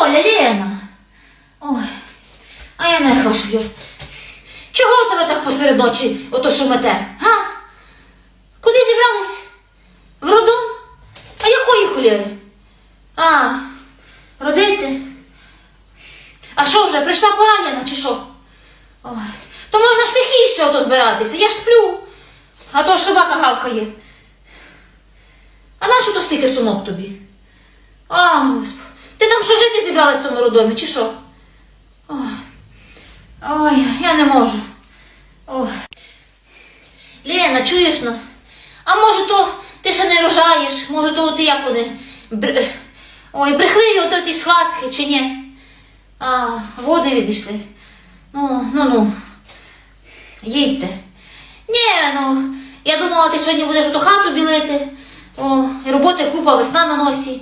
Оля, Лена. Ой, а я не хвашлю. Чого у тебе так посеред ночі ото шумете? Га? Куди зібрались? В роддом? А якої холєри? А, родити? А що вже, прийшла пора, Лена, чи що? Ой, то можна ж тихіше ото збиратися, я ж сплю. А то ж собака гавкає. А нащо то стільки сумок тобі? А, Господи, жити в тому роддомі, чи що? Ой, ой, я не можу. Ой. Лена, чуєш ну? А може то ти ще не рожаєш, може то ти як вони. Бр... Ой, брехливі ото ті схватки, чи ні? А, води відійшли. Ну, ну, ну. Їдьте. Ні, ну, я думала, ти сьогодні будеш ото хату білити. О, і роботи купа, весна на носі.